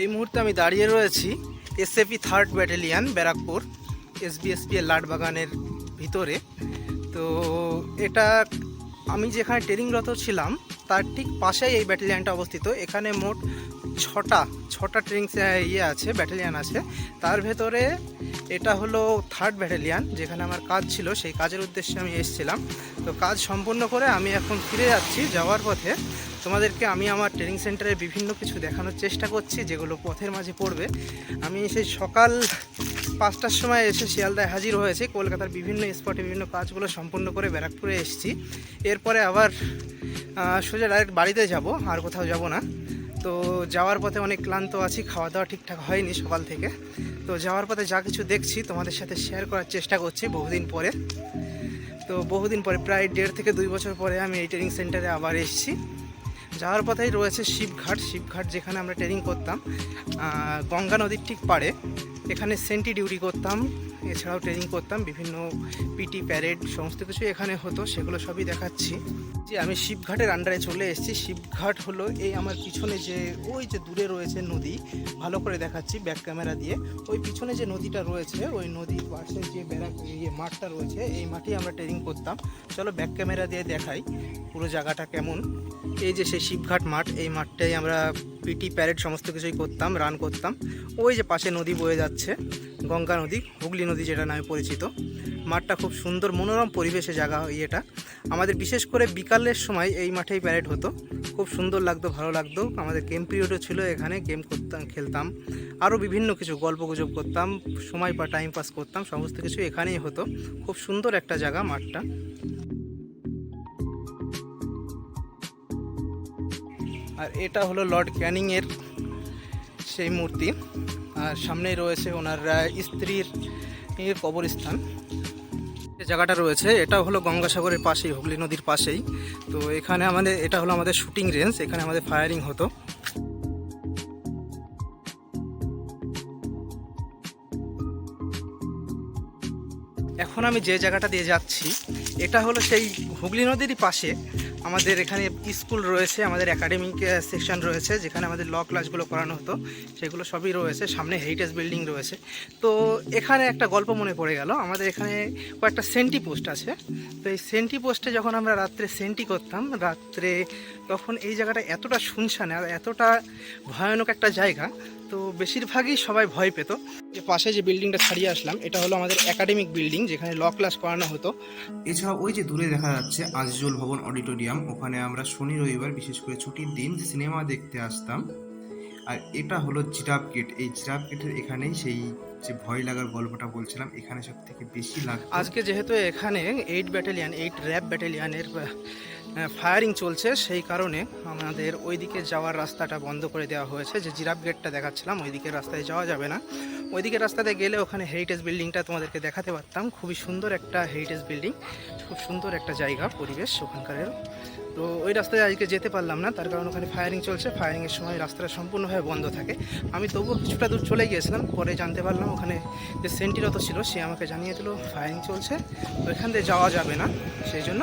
এই মুহূর্তে আমি দাঁড়িয়ে রয়েছি SAP third battalion Barrackpore SBSP এর লাটবাগানের ভিতরে। তো এটা আমি যেখানে ট্রেনিংরত ছিলাম, তার ঠিক পাশেই এই ব্যাটালিয়ানটা অবস্থিত। এখানে মোট ছটা ছটা ট্রেনিং ইয়ে আছে ব্যাটালিয়ান আছে। তার ভেতরে এটা হলো থার্ড ব্যাটালিয়ান যেখানে আমার কাজ ছিল। সেই কাজের উদ্দেশ্যে আমি এসেছিলাম। তো কাজ সম্পূর্ণ করে আমি এখন ফিরে যাচ্ছি যাওয়ার পথে। তোমাদেরকে আমি আমার ট্রেনিং সেন্টারে বিভিন্ন কিছু দেখানোর চেষ্টা করছি, যেগুলো পথের মাঝে পড়বে। আমি সেই সকাল পাঁচটার সময় এসে শিয়ালদায় হাজির হয়েছি। কলকাতার বিভিন্ন স্পটে বিভিন্ন কাজগুলো সম্পূর্ণ করে ব্যারাকপুরে এসেছি। এরপরে আবার সোজা ডাইরেক্ট বাড়িতে যাব, আর কোথাও যাব না। তো যাওয়ার পথে অনেক ক্লান্ত আছি খাওয়া দাওয়া ঠিকঠাক হয়নি সকাল থেকে। তো যাওয়ার পথে যা কিছু দেখছি, তোমাদের সাথে শেয়ার করার চেষ্টা করছি বহুদিন পরে। তো বহুদিন পরে, প্রায় দেড় থেকে দুই বছর পরে আমি এই ট্রেনিং সেন্টারে আবার এসেছি। যাওয়ার পথেই রয়েছে শিবঘাট। শিবঘাট যেখানে আমরা ট্রেনিং করতাম। গঙ্গা নদীর ঠিক পাড়ে। এখানে সেন্টি ডিউটি করতাম। এছাড়াও ট্রেনিং করতাম, বিভিন্ন পিটি প্যারেড সমস্ত কিছু এখানে হতো, সেগুলো সবই দেখাচ্ছি। যে আমি শিবঘাটের আন্ডারে চলে এসেছি। শিবঘাট হলো এই আমার পিছনে যে, ওই যে দূরে রয়েছে নদী, ভালো করে দেখাচ্ছি ব্যাক ক্যামেরা দিয়ে। ওই পিছনে যে নদীটা রয়েছে, ওই নদীর পাশে যে বেড়া ইয়ে মাঠটা রয়েছে, এই মাঠেই আমরা ট্রেনিং করতাম। চলো ব্যাক ক্যামেরা দিয়ে দেখাই পুরো জায়গাটা কেমন। এই যে সেই শিবঘাট মাঠ, এই মাঠটাই আমরা পিটি প্যারেড সমস্ত কিছুই করতাম রান করতাম। ওই যে পাশে নদী বয়ে যাচ্ছে, গঙ্গা নদী, হুগলি নদী যেটা নামে পরিচিত। মাঠটা খুব সুন্দর, মনোরম পরিবেশে জায়গা ইয়েটা। আমাদের বিশেষ করে বিকালের সময় এই মাঠেই প্যারেড হতো। খুব সুন্দর লাগতো, ভালো লাগতো। আমাদের গেম পিরিয়ডও ছিল এখানে গেম করতাম, খেলতাম। আরও বিভিন্ন কিছু গল্প গুজব করতাম, সময় বা টাইম পাস করতাম, সমস্ত কিছু এখানেই হতো। খুব সুন্দর একটা জায়গা মাঠটা। আর এটা হলো লর্ড ক্যানিংয়ের সেই মূর্তি। আর সামনেই রয়েছে ওনার স্ত্রীর কবরস্থান। যে জায়গাটা রয়েছে, এটা হলো গঙ্গাসাগরের পাশেই, হুগলি নদীর পাশেই। তো এখানে আমাদের, এটা হলো আমাদের শুটিং রেঞ্জ এখানে আমাদের ফায়ারিং হতো। এখন আমি যে জায়গাটা দিয়ে যাচ্ছি, এটা হলো সেই হুগলি নদীরই পাশে। আমাদের এখানে স্কুল রয়েছে, আমাদের একাডেমিক সেকশন রয়েছে, যেখানে আমাদের ল ক্লাসগুলো করানো হতো। সেগুলো সবই রয়েছে, সামনে হেরিটেজ বিল্ডিং রয়েছে। তো এখানে একটা গল্প মনে পড়ে গেল। আমাদের এখানে কয়েকটা সেন্টি পোস্ট আছে। তো এই সেন্টি পোস্টে যখন আমরা রাত্রে সেন্টি করতাম, রাত্রে তখন এই জায়গাটা এতটা শুনশান আর এতটা ভয়ানক একটা জায়গা তো বেশিরভাগই সবাই ভয় পেত। যে পাশে যে বিল্ডিংটা ছাড়িয়ে আসলাম এটা হলো আমাদের একাডেমিক বিল্ডিং যেখানে ল ক্লাস করানো হতো। এছাড়া ওই যে দূরে দেখা যাচ্ছে আজিজুল ভবন অডিটোরিয়াম ওখানে আমরা শনি রবিবার বিশেষ করে ছুটির দিন সিনেমা দেখতে আসতাম। আর এটা হলো জিরাফ গেট এই জিরাফ গেটের এখানেই সেই যে ভয় লাগার গল্পটা বলছিলাম এখানে সব থেকে বেশি লাগতো। আজকে যেহেতু এখানে এইট ব্যাটালিয়ান এইট র্যাব ব্যাটালিয়ানের ফায়ারিং চলছে। সেই কারণে আমাদের ওইদিকে যাওয়ার রাস্তাটা বন্ধ করে দেওয়া হয়েছে। যে জিরাফ গেটটা দেখাচ্ছিলাম ওই দিকের রাস্তায় যাওয়া যাবে না। ওই দিকের রাস্তাতে গেলে ওখানে হেরিটেজ বিল্ডিংটা তোমাদেরকে দেখাতে পারতাম। খুবই সুন্দর একটা হেরিটেজ বিল্ডিং খুব সুন্দর একটা জায়গা, পরিবেশ ওখানকারের তো ওই রাস্তায় আজকে যেতে পারলাম না, তার কারণ ওখানে ফায়ারিং চলছে। ফায়ারিংয়ের সময় রাস্তাটা সম্পূর্ণভাবে বন্ধ থাকে। আমি তবুও কিছুটা দূর চলে গিয়েছিলাম, পরে জানতে পারলাম ওখানে যে সেন্টিরত ছিল, সে আমাকে জানিয়ে দিল ফায়ারিং চলছে। ওইখান দিয়ে যাওয়া যাবে না, সেই জন্য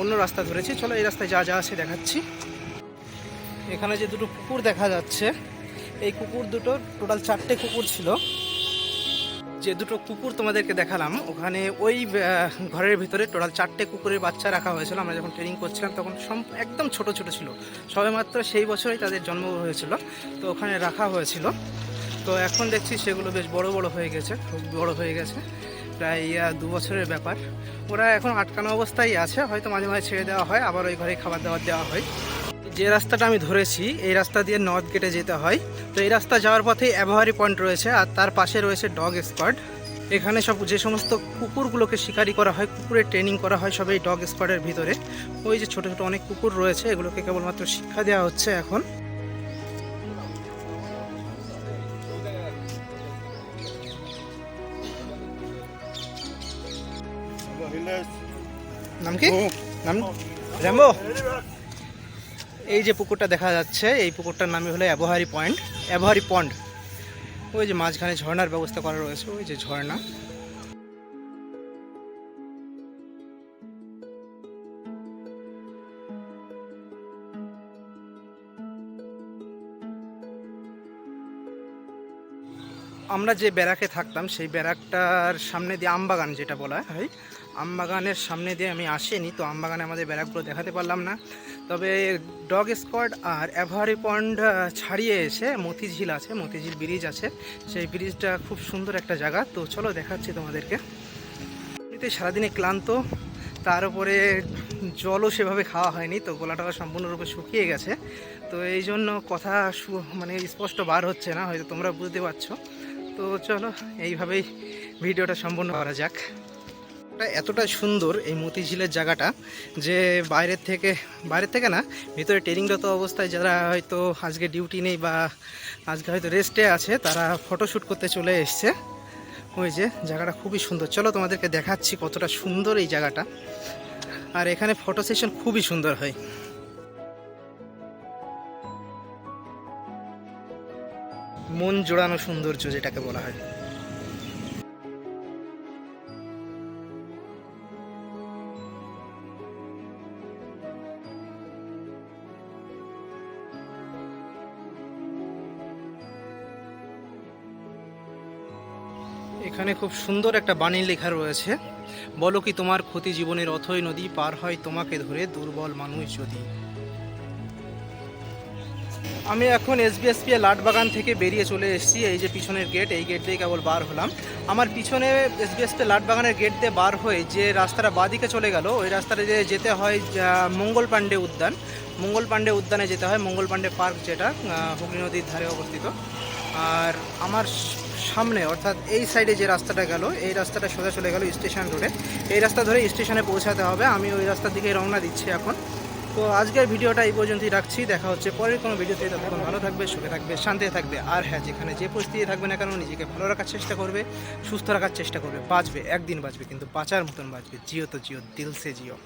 অন্য রাস্তা ধরেছি। চলো এই রাস্তায় যা যা আছে দেখাচ্ছি। এখানে যে দুটো কুকুর দেখা যাচ্ছে, এই কুকুর দুটো টোটাল চারটে কুকুর ছিল। যে দুটো কুকুর তোমাদেরকে দেখালাম, ওখানে ওই ঘরের ভিতরে টোটাল চারটে কুকুরের বাচ্চা রাখা হয়েছিল। আমরা যখন ট্রেনিং করছিলাম, তখন একদম ছোট ছোট ছিল। সবে মাত্র সেই বছরই তাদের জন্ম হয়েছিল। তো ওখানে রাখা হয়েছিল। তো এখন দেখছি সেগুলো বেশ বড় বড় হয়ে গেছে, খুব বড় হয়ে গেছে। প্রায় দু বছরের ব্যাপার। ওরা এখন আটকানো অবস্থায় আছে, হয়তো মাঝে মাঝে ছেড়ে দেওয়া হয়, আবার ওই ঘরে খাবার দাবার দেওয়া হয়। যে রাস্তাটা আমি ধরেছি, এই রাস্তা দিয়ে নর্থ গেটে যেতে হয়। তো এই রাস্তা যাওয়ার পথেই অ্যাভারি পয়েন্ট রয়েছে, আর তার পাশে রয়েছে ডগ স্কোয়াড এখানে সব যে সমস্ত কুকুরগুলোকে শিকারি করা হয়, কুকুরের ট্রেনিং করা হয়, সব এই ডগ স্কোয়াডের ভিতরে। ওই যে ছোট, ছোটো অনেক কুকুর রয়েছে, এগুলোকে কেবলমাত্র শিক্ষা দেওয়া হচ্ছে এখন। নাম কি? নাম? র্যাম্বো এই যে পুকুরটা দেখা যাচ্ছে এই পুকুরটার নামই হলো অ্যাবোহারি পয়েন্ট। অ্যাবোহারি পন্ড। ওই যে মাঝখানে ঝর্ণার ব্যবস্থা করা রয়েছে ওই যে ঝর্ণা। আমরা যে ব্যারাকে থাকতাম সেই ব্যারাকটার সামনে দিয়ে আমবাগান যেটা বলা হয় আমবাগানের সামনে দিয়ে আমি আসিনি তো আমবাগানে আমাদের ব্যারাকগুলো দেখাতে পারলাম না। তবে ডগ স্কোয়াড আর অ্যাভারি আহ, ছাড়িয়ে এসে মতিঝিল আছে মতিঝিল ব্রিজ আছে। সেই ব্রিজটা খুব সুন্দর একটা জায়গা। তো চলো দেখাচ্ছি তোমাদেরকে। এমনিতে সারাদিনে ক্লান্ত তার উপরে জলও সেভাবে খাওয়া হয়নি তো গলাটা সম্পূর্ণরূপে শুকিয়ে গেছে। তো এই জন্য কথা মানে স্পষ্ট বার হচ্ছে না হয়তো তোমরা বুঝতে পারছ। তো চলো এইভাবেই ভিডিওটা সম্পূর্ণ করা যাক। এটা এতটা সুন্দর এই মতিঝিলের জায়গাটা যে বাইরের থেকে বাইরের থেকে না, ভিতরে ট্রেনিংরত অবস্থায় যারা হয়তো আজকে ডিউটি নেই বা আজকে হয়তো রেস্টে আছে, তারা ফটোশ্যুট করতে চলে এসছে। ওই যে জায়গাটা খুবই সুন্দর। চলো তোমাদেরকে দেখাচ্ছি কতটা সুন্দর এই জায়গাটা। আর এখানে ফটো সেশন খুবই সুন্দর হয়। মন জোড়ানো সৌন্দর্য যেটাকে বলা হয়। এখানে খুব সুন্দর একটা বাণী লেখা রয়েছে। বলো কি তোমার ক্ষতি জীবনের অথই নদী পার হয় তোমাকে ধরে দুর্বল মানুষ যদি। আমি এখন এসবিএসপি লাটবাগান থেকে বেরিয়ে চলে এসেছি। এই যে পিছনের গেট এই গেট দিয়ে কেবল বার হলাম। আমার পিছনে এসবিএসপি লাটবাগানের গেট দিয়ে বার হয়ে যে রাস্তাটা বাদিকে চলে গেল, ওই রাস্তাটা দিয়ে যেতে হয় মঙ্গল পাণ্ডে উদ্যান। মঙ্গল পাণ্ডে উদ্যানে যেতে হয় মঙ্গল পাণ্ডে পার্ক যেটা হুগলি নদীর ধারে অবস্থিত। আর আমার সামনে, অর্থাৎ এই সাইডে যে রাস্তাটা গেল, এই রাস্তাটা সোজা চলে গেল স্টেশন রোডে এই রাস্তা ধরে স্টেশনে পৌঁছাতে হবে। আমি ওই রাস্তার দিকে রওনা দিচ্ছি এখন। তো আজকের ভিডিওটা এই পর্যন্তই রাখছি। দেখা হচ্ছে পরের কোনো ভিডিওতে। ততক্ষণ ভালো থাকবে, সুখে থাকবে, শান্তিতে থাকবে। আর হ্যাঁ যেখানে যে পরিস্থিতি থাকবে না কেন, নিজেকে ভালো রাখার চেষ্টা করবে, সুস্থ রাখার চেষ্টা করবে। বাঁচবে, একদিন বাঁচবে, কিন্তু বাঁচার মতন বাঁচবে। জিও তো জিও, দিল সে জিও।